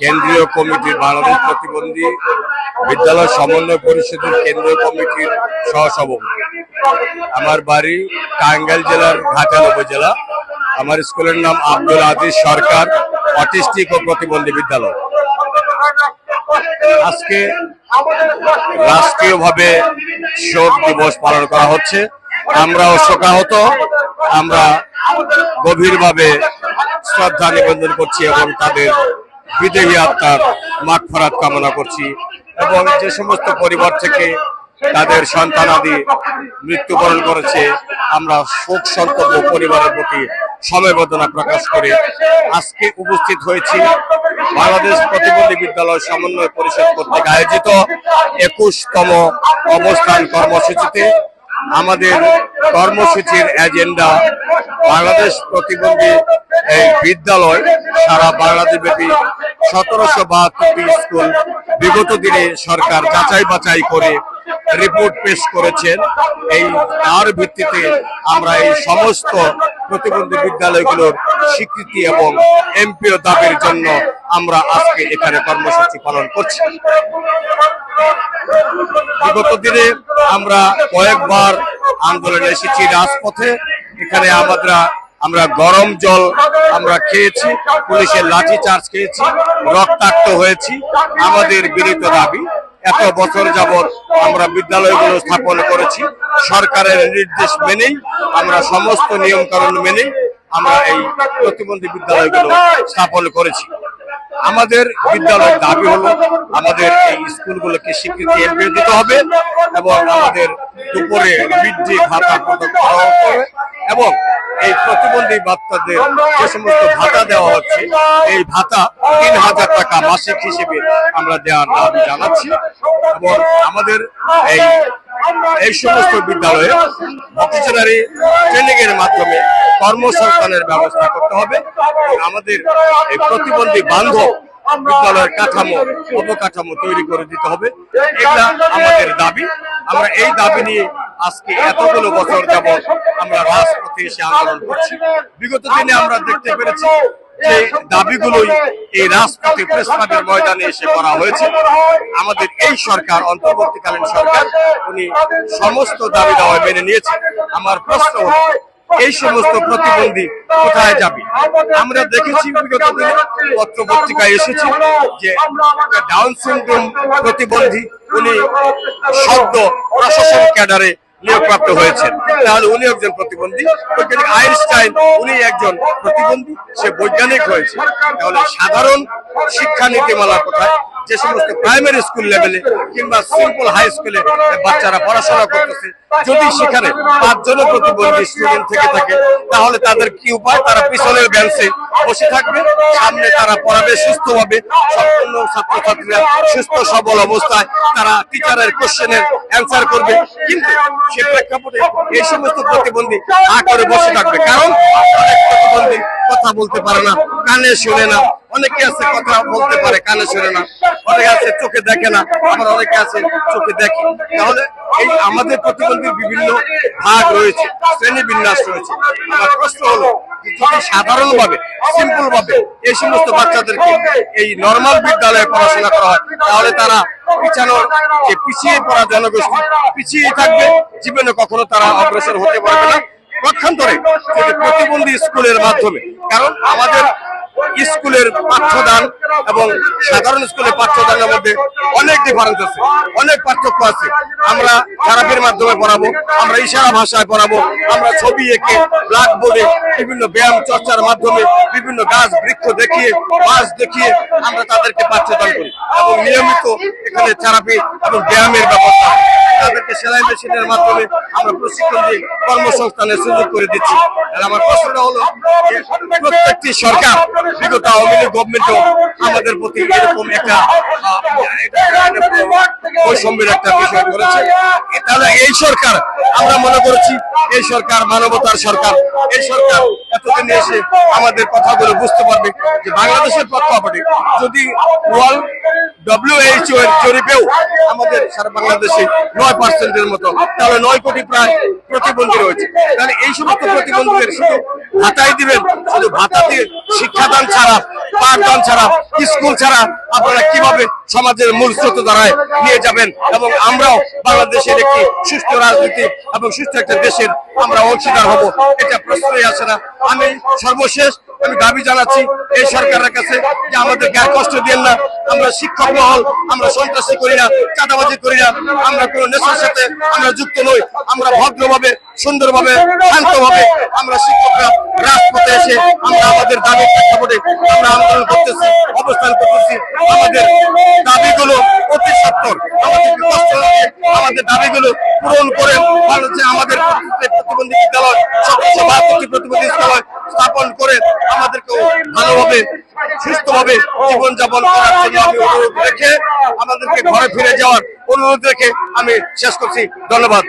কেন্দ্রীয় কমিটির বাংলাদেশ প্রতিবন্ধী বিদ্যালয় সমন্বয় পরিষদের কেন্দ্রীয় কমিটির সহসভাপতি। আমার বাড়ি টাঙ্গাইল জেলার ঘাটাল উপজেলা। আমার স্কুলের নাম আব্দুল আজিজ সরকার, অটিস্টিক ও প্রতিবন্ধী বিদ্যালয়। আজকে রাষ্ট্রীয়ভাবে শোক দিবস পালন করা হচ্ছে। আমরাও শোকাহত, আমরা গভীরভাবে শ্রদ্ধা নিবেদন করছি এবং তাদের বিদেহী আত্মার মাঠ ফরাত কামনা করছি এবং যে সমস্ত পরিবার থেকে তাদের সন্তানাদি মৃত্যুবরণ করেছে, আমরা শোক সন্তব্য পরিবারের প্রতি সমবেদনা প্রকাশ করে আজকে উপস্থিত হয়েছি বাংলাদেশ প্রতিবন্ধী বিদ্যালয় সমন্বয় পরিষদ কর্তৃক আয়োজিত একুশতম অবস্থান কর্মসূচিতে। আমাদের কর্মসূচির এজেন্ডা বাংলাদেশ প্রতিবন্ধী এই বিদ্যালয় সারা বাংলাদেশ ব্যাপী সতেরোশো বাহাত্তরটি স্কুল বিগত দিনে সরকার যাচাই বাছাই করে রিপোর্ট পেশ করেছেন। এই তার ভিত্তিতে আমরা এই সমস্ত প্রতিবন্ধী বিদ্যালয়গুলোর স্বীকৃতি এবং এমপিও দাবির জন্য আমরা আজকে এখানে কর্মসূচি পালন করছি। বিগত দিনে আমরা কয়েকবার আন্দোলনে এসেছি রাজপথে। এখানে আমরা আমরা গরম জল আমরা খেয়েছি, পুলিশের লাঠি চার্জ খেয়েছি, রক্তাক্ত হয়েছি। আমাদের বিনীত দাবি, এত বছর যাবৎ আমরা বিদ্যালয়গুলো স্থাপন করেছি। সরকারের নির্দেশ মেনেই, আমরা সমস্ত নিয়ম কানুন মেনে আমরা এই প্রতিবন্ধী বিদ্যালয়গুলো স্থাপন করেছি। আমাদের বিদ্যালয়ের দাবি হলো আমাদের এই স্কুলগুলোকে স্বীকৃতি এমপিও দিতে হবে এবং আমাদের দুপুরে বৃদ্ধি ভাতা প্রদান করা হবে এবং এই প্রতিবন্ধী বাচ্চাদের যে সমস্ত ভাতা দেওয়া হচ্ছে, এই ভাতা তিন হাজার টাকা মাসিক হিসেবে আমরা দেওয়ার দাবি জানাচ্ছি এবং আমাদের এই এই সমস্ত বিদ্যালয়ে ভকেশনারি ট্রেনিং এর মাধ্যমে কর্মসংস্থানের ব্যবস্থা করতে হবে। আমাদের এই প্রতিবন্ধী বান্ধব বিদ্যালয়ের কাঠামো, অবকাঠামো তৈরি করে দিতে হবে। এটা আমাদের দাবি। আমরা এই দাবি নিয়ে আজকে এতগুলো বছর যাবৎ আমরা রাজপথে এসে আন্দোলন করছি। বিগত দিনে আমরা দেখতে পেরেছি যে দাবিগুলোই এই রাজপথে প্রেস ক্লাবের ময়দানে এসে করা হয়েছে। আমাদের এই সরকার, অন্তর্বর্তীকালীন সরকার, উনি সমস্ত দাবি দাওয়া মেনে নিয়েছে। আমার প্রশ্ন এই সমস্ত প্রতিবন্ধী কোথায় যাবে? আমরা দেখেছি বিগত দিনে পত্র পত্রিকায় এসেছি যে ডাউন সিনড্রোম প্রতিবন্ধী, উনি সদ্য প্রশাসন ক্যাডারে নিয়োগপ্রাপ্ত হয়েছেন। তাহলে উনি একজন প্রতিবন্ধী। আইনস্টাইন, উনি একজন প্রতিবন্ধী, সে বৈজ্ঞানিক হয়েছে। তাহলে সাধারণ শিক্ষা নীতিমালা কোথায়? যে সমস্ত প্রাইমারি স্কুল লেভেলে কিংবা সিম্পল হাই স্কুলে বাচ্চারা পড়াশোনা করতেছে, যদি সেখানে পাঁচজনও প্রতিবন্ধী স্টুডেন্ট থেকে থাকে, তাহলে তাদের কি উপায়? তারা পিছনের বেঞ্চে বসে থাকবে, সামনে তারা পড়াবে সুস্থভাবে সম্পূর্ণ ছাত্রছাত্রীরা সুস্থ, সবল অবস্থায় তারা টিচারের কোশ্চেনের অ্যান্সার করবে। কিন্তু সে প্রেক্ষাপটে এই সমস্ত প্রতিবন্ধী আ করে বসে থাকবে। কারণ অনেক প্রতিবন্ধী কথা বলতে পারে না, কানে শুনে না। অনেকে আছে কথা বলতে পারে, কানে শুনে না। অনেকে আছে, চোখে দেখে না। আবার অনেকে আছে, চোখে দেখে। তাহলে এই আমাদের বিভিন্ন ভাগ রয়েছে শ্রেণি বিন্যাস রয়েছে। আমার প্রশ্ন হলো এই সমস্ত বাচ্চাদেরকে এই নর্মাল বিদ্যালয়ে পড়াশোনা করা হয়, তাহলে তারা পিছানোর যে পিছিয়ে পড়া জনগোষ্ঠী পিছিয়ে থাকবে। জীবনে কখনো তারা অগ্রসর হতে পারবে না। প্রতিবন্ধী স্কুলের মাধ্যমে, কারণ আমাদের স্কুলের পাঠ্যদান এবং সাধারণ স্কুলের পাঠ্যদানের মধ্যে অনেক ডিফারেন্স আছে, অনেক পার্থক্য আছে। আমরা খারাপের মাধ্যমে পড়াবো, আমরা ইশারা ভাষায় পড়াবো, আমরা ছবি এঁকে ব্ল্যাক বোর্ডে বিভিন্ন ব্যায়াম চর্চার মাধ্যমে বিভিন্ন গাছ, বৃক্ষ দেখিয়ে, মাছ দেখিয়ে আমরা তাদেরকে পাঠ্যদান করি। এবং নিয়মিত এখানে থেরাপি এবং ব্যায়ামের ব্যবস্থা। তাদেরকে সেলাই মেশিনের মাধ্যমে আমরা প্রশিক্ষণ দিয়ে কর্মসংস্থানের সুযোগ করে দিচ্ছি। আর আমার প্রশ্নটা হলো প্রত্যেকটি সরকার, বিগত আওয়ামী লীগ গভর্নমেন্টও আমাদের প্রতি এরকম একটা বৈষম্যের একটা বিষয় করেছে। তাহলে এই সরকার, আমরা মনে করেছি এই সরকার মানবতার সরকার। এই সরকার এতদিন এসে আমাদের কথাগুলো বুঝতে পারবে যে বাংলাদেশের প্রেক্ষাপটে যদি ওয়ার্ল্ড ডব্লিউএইচও এর জরিপেও আমাদের সারা বাংলাদেশে নয় পার্সেন্টের মতো, তাহলে নয় কোটি প্রায় প্রতিবন্ধী রয়েছে। তাহলে এই সমস্ত প্রতিবন্ধীদের শুধু ভাতাই দিবেন, শুধু ভাতা দিয়ে শিক্ষাদান ছাড়া পাঠদান ছাড়া, স্কুল ছাড়া আপনারা কীভাবে সমাজের মূল স্রোত দ্বারায় নিয়ে যাবেন এবং আমরাও বাংলাদেশের একটি সুস্থ রাজনীতি এবং সুস্থ একটা দেশের আমরা অংশীদার হব, এটা প্রশ্নই আসে না। আমি সর্বশেষ আমি দাবি জানাচ্ছি এই সরকারের কাছে যে আমাদের গায়ে কষ্ট দিন না। আমরা শিক্ষক মহল, আমরা সন্ত্রাসী করি না, চাঁদাবাজি করি না। আমরা কোনো নেশার সাথে আমরা যুক্ত নই। আমরা ভদ্রভাবে, সুন্দরভাবে, শান্তভাবে আমরা শিক্ষকরা রাজপথে এসে আমরা আমাদের দাবির প্রেক্ষাপটে আমরা আন্দোলন করতেছি, অবস্থান করতেছি। আমাদের দাবিগুলো অতি সত্তর। আমাদের দাবিগুলো পূরণ করে বাংলাদেশে আমাদের প্রতিবন্ধী বিদ্যালয় সবচেয়ে বাহাত্তরটি প্রতিবন্ধী বিদ্যালয় স্থাপন করে আমাদেরকে ভালোভাবে, সুস্থভাবে জীবনযাপন করার জন্য অনুরোধ রেখে আমাদেরকে ঘরে ফিরে যাওয়ার অনুরোধ রেখে আমি শেষ করছি। ধন্যবাদ।